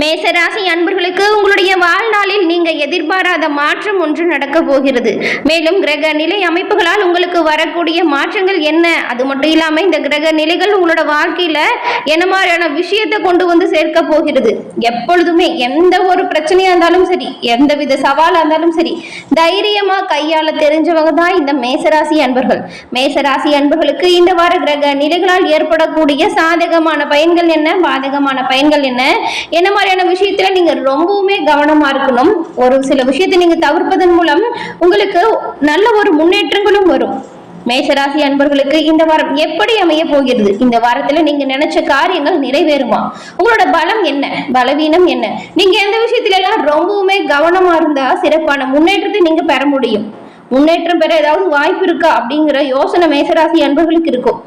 மேசராசி அன்பர்களுக்கு உங்களுடைய வாழ்நாளில் நீங்க எதிர்பாராத மாற்றம் ஒன்று நடக்க போகிறது. மேலும் கிரக நிலை அமைப்புகளால் உங்களுக்கு வரக்கூடிய மாற்றங்கள் என்ன? அது மட்டும் இல்லாம இந்த கிரக நிலைகள் உங்களோட வாழ்க்கையில என்ன மாதிரியான விஷயத்தை கொண்டு வந்து சேர்க்க போகிறது? எப்பொழுதுமே எந்த ஒரு பிரச்சனையா இருந்தாலும் சரி எந்த வித சவாலா இருந்தாலும் சரி தைரியமா கையாள தெரிஞ்சவங்க தான் இந்த மேசராசி அன்பர்கள். மேசராசி அன்பர்களுக்கு இந்த வார கிரக நிலைகளால் ஏற்படக்கூடிய சாதகமான பயன்கள் என்ன? பாதகமான பயன்கள் என்ன? என்ன மாதிரியான விஷயத்துல நீங்க ரொம்பவுமே கவனமா இருக்கணும். ஒரு சில விஷயத்தை நீங்க தவிர்ப்பதன் மூலம் உங்களுக்கு நல்ல ஒரு முன்னேற்றங்களும் வரும். மேஷராசி அன்பர்களுக்கு இந்த வாரம் எப்படி அமைய போகிறது? இந்த வாரத்துல நீங்க நினைச்ச காரியங்கள் நிறைவேறுமா? உங்களோட பலம் என்ன? பலவீனம் என்ன? நீங்க எந்த விஷயத்துல எல்லாம் ரொம்பவுமே கவனமா இருந்தா சிறப்பான முன்னேற்றத்தை நீங்க பெற முடியும். முன்னேற்றம் பெற ஏதாவது வாய்ப்பு இருக்கா அப்படிங்கிற யோசனை மேசராசி அன்பர்களுக்கு இருக்கும்.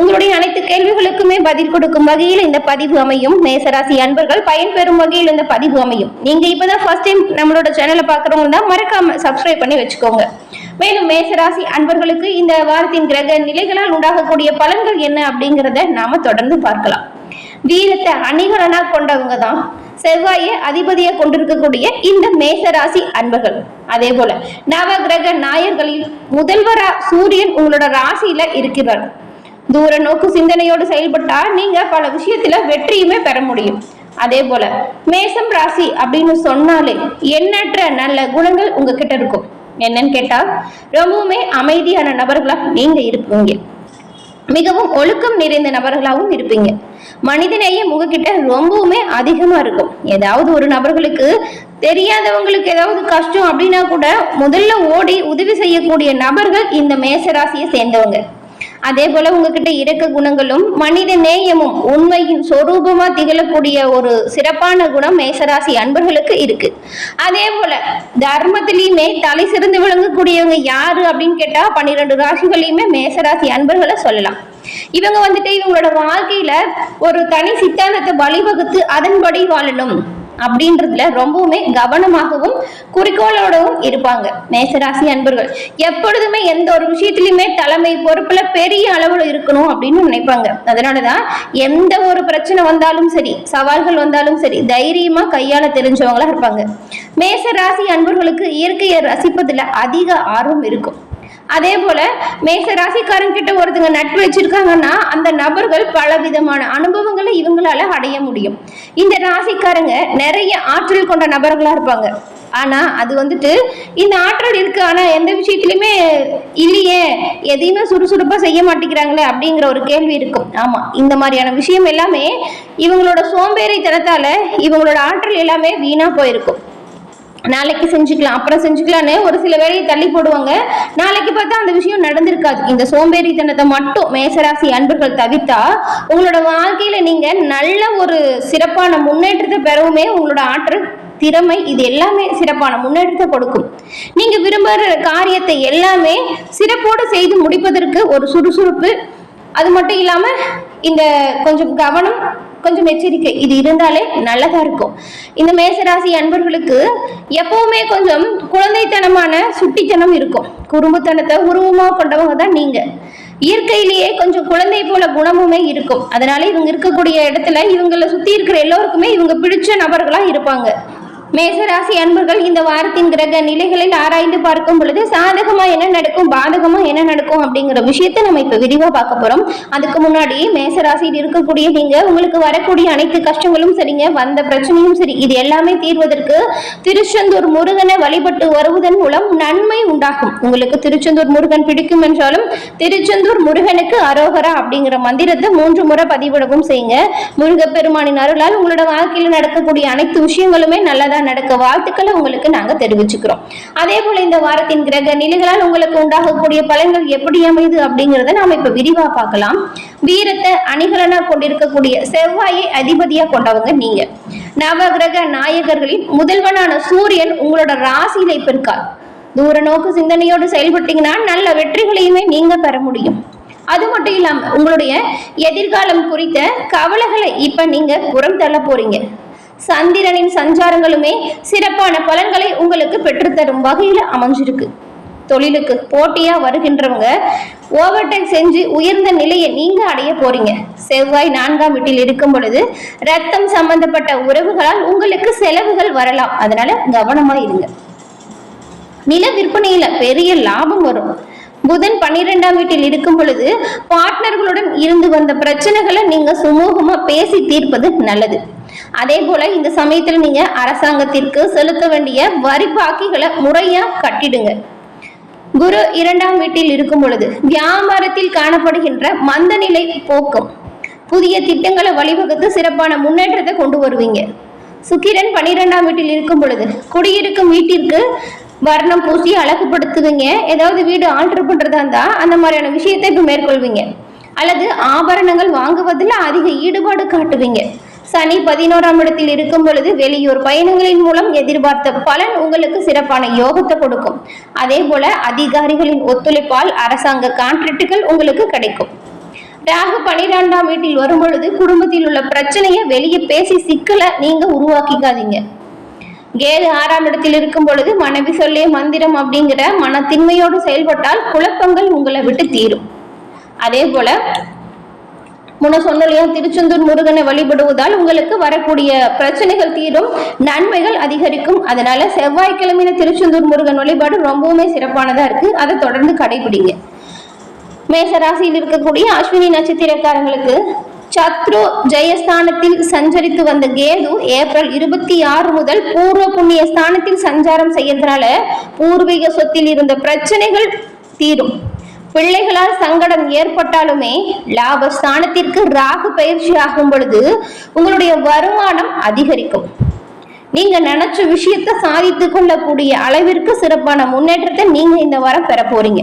உங்களுடைய அனைத்து கேள்விகளுக்குமே பதில் கொடுக்கும் வகையில் இந்த பதிவு அமையும். மேசராசி அன்பர்கள் பயன்பெறும் வகையில் இந்த பதிவு அமையும். நீங்க இப்பதான் ஃபர்ஸ்ட் டைம் நம்மளோட சேனலை பாக்குறவங்க தான் மறக்காம சப்ஸ்கிரைப் பண்ணி வச்சுக்கோங்க. மேலும் மேசராசி அன்பர்களுக்கு இந்த வாரத்தின் கிரக நிலைகளால் உண்டாகக்கூடிய பலன்கள் என்ன அப்படிங்கிறத நாம தொடர்ந்து பார்க்கலாம். வீரத்தை அணிகலனா கொண்டவங்க தான். செவ்வாயை அதிபதியை கொண்டிருக்கக்கூடிய இந்த மேசராசி அன்பர்கள். அதே போல நவகிரக நாயர்களில் முதல்வரா சூரியன் உங்களோட ராசியில இருக்கிறார். தூர நோக்கு சிந்தனையோடு செயல்பட்டா நீங்க பல விஷயத்துல வெற்றியுமே பெற முடியும். அதே போல மேசம் ராசி அப்படின்னு சொன்னாலே எண்ணற்ற நல்ல குணங்கள் உங்ககிட்ட இருக்கும். என்னன்னு கேட்டா ரொம்பவுமே அமைதியான நபர்களா நீங்க இருப்பீங்க. மிகவும் ஒழுக்கம் நிறைந்த நபர்களாகவும் இருப்பீங்க. மனிதநேயம் உங்ககிட்ட ரொம்பவுமே அதிகமா இருக்கும். ஏதாவது ஒரு நபர்களுக்கு தெரியாதவங்களுக்கு ஏதாவது கஷ்டம் அப்படின்னா கூட முதல்ல ஓடி உதவி செய்யக்கூடிய நபர்கள் இந்த மேசராசியை சேர்ந்தவங்க. அதே போல உங்ககிட்ட இறக்க குணங்களும் மனித நேயமும் உண்மையின் சொரூபமா திகழக்கூடிய ஒரு சிறப்பான குணம் மேசராசி அன்பர்களுக்கு இருக்கு. அதே போல தர்மத்திலையுமே தலை சிறந்து விளங்கக்கூடியவங்க யாரு அப்படின்னு கேட்டா பன்னிரெண்டு ராசிகளையுமே மேசராசி அன்பர்களை சொல்லலாம். இவங்க வந்துட்டு இவங்களோட வாழ்க்கையில ஒரு தனி சித்தாந்தத்தை வழிவகுத்து அதன்படி வாழணும். அப்படின்றதுல ரொம்பவுமே கவனமாகவும் குறிக்கோளோடவும் இருப்பாங்க. மேசராசி அன்பர்கள். எப்பொழுதுமே எந்த ஒரு விஷயத்திலுமே தலைமை பொறுப்புல பெரிய அளவுல இருக்கணும் அப்படின்னு நினைப்பாங்க. அதனாலதான் எந்த ஒரு பிரச்சனை வந்தாலும் சரி சவால்கள் வந்தாலும் சரி தைரியமா கையாள தெரிஞ்சவங்களா இருப்பாங்க. மேசராசி அன்பர்களுக்கு இயற்கையை ரசிப்பதுல அதிக ஆர்வம் இருக்கும். அதே போல மேச ராசிக்காரங்கிட்ட ஒருத்தங்க நட்பு வச்சிருக்காங்கன்னா அந்த நபர்கள் பல விதமான அனுபவங்களை இவங்களால அடைய முடியும். இந்த ராசிக்காரங்க நிறைய ஆற்றல் கொண்ட நபர்களா இருப்பாங்க. ஆனா அது வந்துட்டு இந்த ஆற்றல் இருக்கு. ஆனா எந்த விஷயத்திலுமே இல்லையே. எதையுமே சுறுசுறுப்பா செய்ய மாட்டேங்கிறாங்களே அப்படிங்கிற ஒரு கேள்வி இருக்கும். ஆமா இந்த மாதிரியான விஷயம் எல்லாமே இவங்களோட சோம்பேறித்தனத்தால இவங்களோட ஆற்றல் எல்லாமே வீணா போயிருக்கும். நாளைக்கு செஞ்சுக்கலாம். அப்புறம் செஞ்சுக்கலான்னு ஒரு சில வேலையை தள்ளி போடுவாங்க. நாளைக்கு பார்த்தா அந்த விஷயம் நடந்திருக்காது. இந்த சோம்பேறித்தனத்தை மட்டும் மேசராசி அன்பர்கள் தவிர்த்தா உங்களோட வாழ்க்கையில நீங்க நல்ல ஒரு சிறப்பான முன்னேற்றத்தை பெறவுமே உங்களோட ஆற்றல் திறமை இது எல்லாமே சிறப்பான முன்னேற்றத்தை கொடுக்கும். நீங்க விரும்புகிற காரியத்தை எல்லாமே சிறப்போடு செய்து முடிப்பதற்கு ஒரு சுறுசுறுப்பு. அது மட்டும் இல்லாம இந்த கொஞ்சம் கவனம் கொஞ்சம் எச்சரிக்கை. இது இருந்தாலே நல்லதா இருக்கும். இந்த மேசராசி அன்பர்களுக்கு எப்பவுமே கொஞ்சம் குழந்தைத்தனமான சுட்டித்தனம் இருக்கும். குறும்புத்தனத்தை உருவமாக கொண்டவங்க தான் நீங்க. இயற்கையிலேயே கொஞ்சம் குழந்தை போல குணமுமே இருக்கும். அதனால இவங்க இருக்கக்கூடிய இடத்துல இவங்களை சுத்தி இருக்கிற எல்லோருக்குமே இவங்க பிடிச்ச நபர்களா இருப்பாங்க. மேசராசி அன்பர்கள் இந்த வாரத்தின் கிரக நிலைகளில் ஆராய்ந்து பார்க்கும் பொழுது சாதகமா என்ன நடக்கும் பாதகமா என்ன நடக்கும் அப்படிங்கிற விஷயத்தை நம்ம இப்ப விரிவா பார்க்க போறோம். அதுக்கு முன்னாடி மேசராசியில் இருக்கக்கூடிய நீங்க உங்களுக்கு வரக்கூடிய அனைத்து கஷ்டங்களும் சரிங்க வந்த பிரச்சனையும் சரி இது எல்லாமே தீர்வதற்கு திருச்செந்தூர் முருகனை வழிபட்டு வருவதன் மூலம் நன்மை உண்டாகும். உங்களுக்கு திருச்செந்தூர் முருகன் பிடிக்கும் என்றாலும் திருச்செந்தூர் முருகனுக்கு அரோகரா அப்படிங்கிற மந்திரத்தை மூன்று முறை பதிவிடவும் செய்யுங்க. முருகப்பெருமானின் அருளால் உங்களோட வாழ்க்கையில் நடக்கக்கூடிய அனைத்து விஷயங்களுமே நல்லதா நடக்க வாழ்த்துக்களை உங்களுக்கு நாங்க தெரிவிச்சுக்கிறோம். அதே போல இந்த வாரத்தின் கிரக நிலைகளால் உங்களுக்கு உண்டாகக்கூடிய பலன்கள் எப்படி அமையுது அப்படிங்கிறத நாம் இப்போ விரிவாக பார்க்கலாம். வீரத்தை அணிகலனா கொண்டிருக்கக்கூடிய செவ்வாயை அதிபதியா கொண்டவங்க நீங்க. நவகிரக நாயகர்களின் முதல்வனான சூரியன் உங்களோட ராசியில இப்ப இருக்கார். தூர நோக்கு சிந்தனையோடு செயல்பட்டீங்கன்னா நல்ல வெற்றிகளையுமே நீங்க பெற முடியும். அது மட்டும் இல்லாம உங்களுடைய எதிர்காலம் குறித்த கவலைகளை இப்ப நீங்க புறம் தள்ள போறீங்க. சந்திரனின் சஞ்சாரங்களுமே சிறப்பான பலன்களை உங்களுக்கு பெற்றுத்தரும் வகையில் அமைஞ்சிருக்கு. தொழிலுக்கு போட்டியாக வருகின்றவங்க ஓவர்டேக் செஞ்சு உயர்ந்த நிலையை நீங்க அடைய போறீங்க. செவ்வாய் நான்காம் வீட்டில் இருக்கும் பொழுது ரத்தம் சம்பந்தப்பட்ட உறவுகளால் உங்களுக்கு செலவுகள் வரலாம். அதனால கவனமா இருங்க. நில விற்பனையில பெரிய லாபம் வரும். புதன் பன்னிரெண்டாம் வீட்டில் இருக்கும் பொழுது பார்ட்னர்களுடன் இருந்து வந்த பிரச்சனைகளை நீங்க சுமூகமா பேசி தீர்ப்பது நல்லது. அதே போல இந்த சமயத்துல நீங்க அரசாங்கத்திற்கு செலுத்த வேண்டிய வரி பாக்கிகளை முறையா கட்டிடுங்க. குரு இரண்டாம் வீட்டில் இருக்கும் பொழுது வியாபாரத்தில் காணப்படுகின்ற மந்த நிலை போக்கும். புதிய திட்டங்களை வழிவகுத்து சிறப்பான முன்னேற்றத்தை கொண்டு வருவீங்க. சுக்கிரன் பன்னிரெண்டாம் வீட்டில் இருக்கும் பொழுது குடியிருக்கும் வீட்டிற்கு வர்ணம் பூசி அழகுபடுத்துவீங்க. ஏதாவது வீடு ஆல்டர் பண்றதா இருந்தா அந்த மாதிரியான விஷயத்தை இப்ப மேற்கொள்வீங்க. அல்லது ஆபரணங்கள் வாங்குவதில் அதிக ஈடுபாடு காட்டுவீங்க. சனி பதினோராம் இடத்தில் இருக்கும் பொழுது வெளியூர் பயணங்களின் மூலம் எதிர்பார்த்த பலன் உங்களுக்கு சிறப்பான யோகத்தை கொடுக்கும். அதே போல அதிகாரிகளின் ஒத்துழைப்பால் அரசாங்க கான்ட்ராக்டுகள் உங்களுக்கு கிடைக்கும். ராகு பனிரெண்டாம் வீட்டில் வரும் பொழுது குடும்பத்தில் உள்ள பிரச்சனையை வெளியே பேசி சிக்கலை நீங்க உருவாக்கிக்காதீங்க. கேது ஆறாம் இடத்தில் இருக்கும் பொழுது மனைவி சொல்லிய மந்திரம் அப்படிங்கிற மனத்தின்மையோடு செயல்பட்டால் குழப்பங்கள் உங்களை விட்டு தீரும். அதே போல முன்ன சொன்னலையா திருச்செந்தூர் முருகனை வழிபடுவதால் உங்களுக்கு வரக்கூடிய பிரச்சனைகள் தீரும் நன்மைகள் அதிகரிக்கும். அதனால செவ்வாய்க்கிழமையின திருச்செந்தூர் முருகன் வழிபாடு ரொம்பவுமே சிறப்பானதா இருக்கு. அதை தொடர்ந்து கடைபிடிங்க. மேசராசியில் இருக்கக்கூடிய அஸ்வினி நட்சத்திரக்காரங்களுக்கு சத்ரு ஜெயஸ்தானத்தில் சஞ்சரித்து வந்த கேது ஏப்ரல் இருபத்தி ஆறு முதல் பூர்வ புண்ணிய ஸ்தானத்தில் சஞ்சாரம் செய்யறதுனால பூர்வீக சொத்தில் இருந்த பிரச்சனைகள் தீரும். பிள்ளைகளால் சங்கடம் ஏற்பட்டாலுமே லாபஸ்தானத்திற்கு ராகு பயிற்சி ஆகும் பொழுது உங்களுடைய வருமானம் அதிகரிக்கும். நீங்க நினைச்ச விஷயத்தை சாதித்து கொள்ளக்கூடிய அளவிற்கு சிறப்பான முன்னேற்றத்தை நீங்க இந்த வாரம் பெற போறீங்க.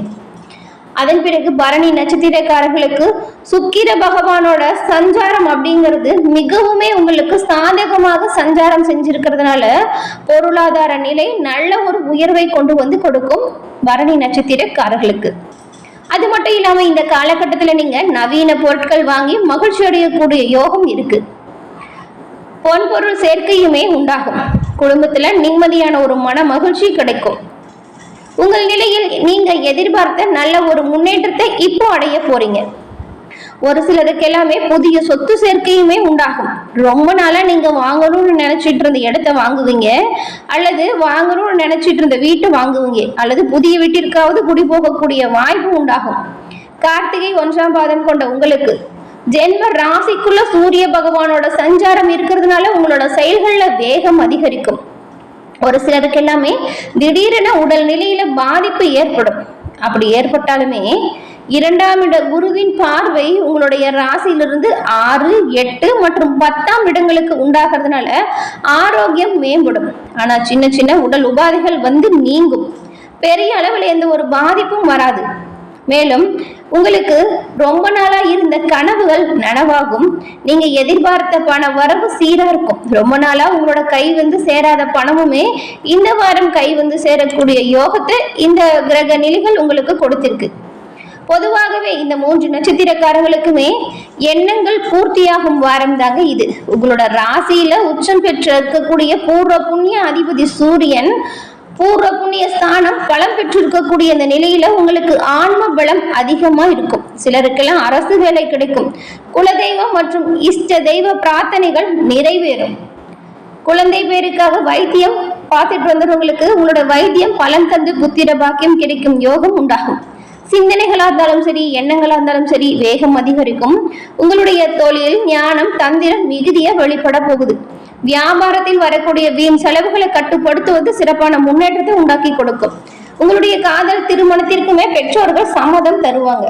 அதன் பிறகு பரணி நட்சத்திரக்காரர்களுக்கு சுக்கிர பகவானோட சஞ்சாரம் அப்படிங்கிறது மிகவுமே உங்களுக்கு சாதகமாக சஞ்சாரம் செஞ்சிருக்கிறதுனால பொருளாதார நிலை நல்ல ஒரு உயர்வை கொண்டு வந்து கொடுக்கும் பரணி நட்சத்திரக்காரர்களுக்கு. அது மட்டும் இல்லாம இந்த காலகட்டத்துல நீங்க நவீன பொருட்கள் வாங்கி மகிழ்ச்சி அடையக்கூடிய யோகம் இருக்கு. பொன் பொருள் சேர்க்கையுமே உண்டாகும். குடும்பத்துல நிம்மதியான ஒரு மன மகிழ்ச்சி கிடைக்கும். உங்கள் நிலையில் நீங்க எதிர்பார்த்த நல்ல ஒரு முன்னேற்றத்தை இப்போ அடைய போறீங்க. ஒரு சிலருக்கு எல்லாமே புதிய சொத்து சேர்க்கையுமே உண்டாகும். ரொம்ப நாளா நீங்க வாங்கணும்னு நினைச்சிட்டு இருந்த இடத்த வாங்குவீங்க அல்லது வாங்கணும்னு நினைச்சிட்டு இருந்த வீட்டை வாங்குவீங்க அல்லது புதிய வீட்டிற்காவது குடி போகக்கூடிய வாய்ப்பு உண்டாகும். கார்த்திகை ஒன்றாம் பாதம் கொண்ட உங்களுக்கு ஜென்ம ராசிக்குள்ள சூரிய பகவானோட சஞ்சாரம் இருக்கிறதுனால உங்களோட செயல்கள்ல வேகம் அதிகரிக்கும். ஒரு சிலருக்கு எல்லாமே திடீரென உடல் நிலையில பாதிப்பு ஏற்படும். அப்படி ஏற்பட்டாலுமே இரண்டாம் இட குருவின் பார்வை உங்களுடைய ராசியிலிருந்து ஆறு எட்டு மற்றும் பத்தாம் இடங்களுக்கு உண்டாகிறதுனால ஆரோக்கியம் மேம்படும். ஆனா சின்ன சின்ன உடல் உபாதைகள் வந்து நீங்கும். பெரிய அளவில் எந்த ஒரு பாதிப்பும் வராது. மேலும் உங்களுக்கு ரொம்ப நாளா இருந்த கனவுகள் நனவாகும். நீங்க எதிர்பார்த்த பண வரவு சீரா இருக்கும். ரொம்ப நாளா உங்களோட கை வந்து சேராத பணமுமே இந்த வாரம் கை வந்து சேரக்கூடிய யோகத்தை இந்த கிரக நிலைகள் உங்களுக்கு கொடுத்திருக்கு. பொதுவாகவே இந்த மூன்று நட்சத்திரக்காரங்களுக்குமே எண்ணங்கள் பூர்த்தியாகும் வாரம் தாங்க இது. உங்களோட ராசியில உச்சம் பெற்றிருக்கக்கூடிய பூர்வ புண்ணிய அதிபதி சூரியன் பூர்வ புண்ணிய ஸ்தானம் பலம் பெற்றிருக்கக்கூடிய இந்த நிலையில உங்களுக்கு ஆன்ம பலம் அதிகமா இருக்கும். சிலருக்கெல்லாம் அரசு வேலை கிடைக்கும். குலதெய்வம் மற்றும் இஷ்ட தெய்வ பிரார்த்தனைகள் நிறைவேறும். குழந்தை பேருக்காக வைத்தியம் பார்த்துட்டு வந்தவங்களுக்கு உங்களோட வைத்தியம் பலன் தந்து புத்திர பாக்கியம் கிடைக்கும் யோகம் உண்டாகும். சிந்தனைகளாக இருந்தாலும் சரி எண்ணங்களாக இருந்தாலும் சரி வேகம் அதிகரிக்கும். உங்களுடைய தொழில் ஞானம் தந்திரம் மிகுதியா வெளிப்பட போகுது. வியாபாரத்தில் வரக்கூடிய வீண் செலவுகளை கட்டுப்படுத்துவது சிறப்பான முன்னேற்றத்தை உண்டாக்கி கொடுக்கும். உங்களுடைய காதல் திருமணத்திற்குமே பெற்றோர்கள் சம்மதம் தருவாங்க.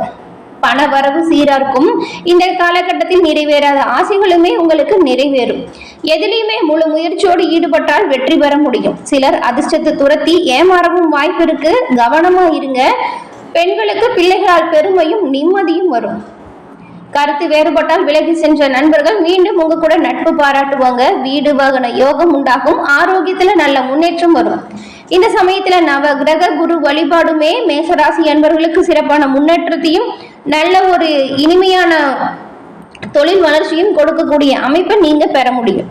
பண வரவு சீரா இருக்கும் இந்த காலகட்டத்தில் நிறைவேறாத ஆசைகளுமே உங்களுக்கு நிறைவேறும். எதிலையுமே முழு முயற்சியோடு ஈடுபட்டால் வெற்றி பெற முடியும். சிலர் அதிர்ஷ்டத்தை துரத்தி ஏமாறவும் வாய்ப்பு இருக்கு. கவனமா இருங்க. பெண்களுக்கு பிள்ளைகளால் பெருமையும் நிம்மதியும் வரும். கருத்து வேறுபட்டால் விலகி சென்ற நண்பர்கள் மீண்டும் உங்க கூட நட்பு பாராட்டுவாங்க. வீடு வாகன யோகம் உண்டாகும். ஆரோக்கியத்துல நல்ல முன்னேற்றம் வரும். இந்த சமயத்துல நவ கிரக குரு வழிபாடுமே மேசராசி அன்பர்களுக்கு சிறப்பான முன்னேற்றத்தையும் நல்ல ஒரு இனிமையான தொழில் வளர்ச்சியும் கொடுக்கக்கூடிய அமைப்பை நீங்க பெற முடியும்.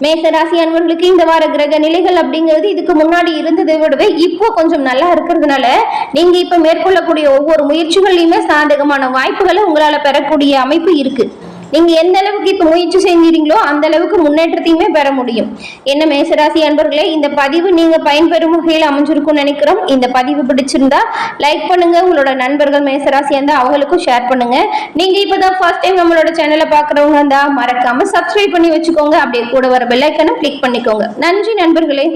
மேசராசி அன்பர்களுக்கு இந்த வார கிரக நிலைகள் அப்படிங்கிறது இதுக்கு முன்னாடி இருந்ததை விடவே இப்போ கொஞ்சம் நல்லா இருக்கிறதுனால நீங்க இப்ப மேற்கொள்ளக்கூடிய ஒவ்வொரு முயற்சிகள்லையுமே சாதகமான வாய்ப்புகளை உங்களால பெறக்கூடிய அமைப்பு இருக்கு. நீங்க எந்த அளவுக்கு இப்ப முயற்சி செஞ்சீங்களோ அந்த அளவுக்கு முன்னேற்றத்தையுமே பெற முடியும். என்ன மேசராசி அன்பர்களே இந்த பதிவு நீங்க பயன்பெறும் வகையில் அமைஞ்சிருக்கும்னு நினைக்கிறோம். இந்த பதிவு பிடிச்சிருந்தா லைக் பண்ணுங்க. உங்களோட நண்பர்கள் மேசராசி இருந்தா அவங்களுக்கும் ஷேர் பண்ணுங்க. நீங்க இப்பதான் ஃபர்ஸ்ட் டைம் நம்மளோட சேனலை பாக்குறவங்க இருந்தா மறக்காம சப்ஸ்கிரைப் பண்ணி வச்சுக்கோங்க. அப்படியே கூட வர பெல்லைக்கனும் கிளிக் பண்ணிக்கோங்க. நன்றி நண்பர்களே.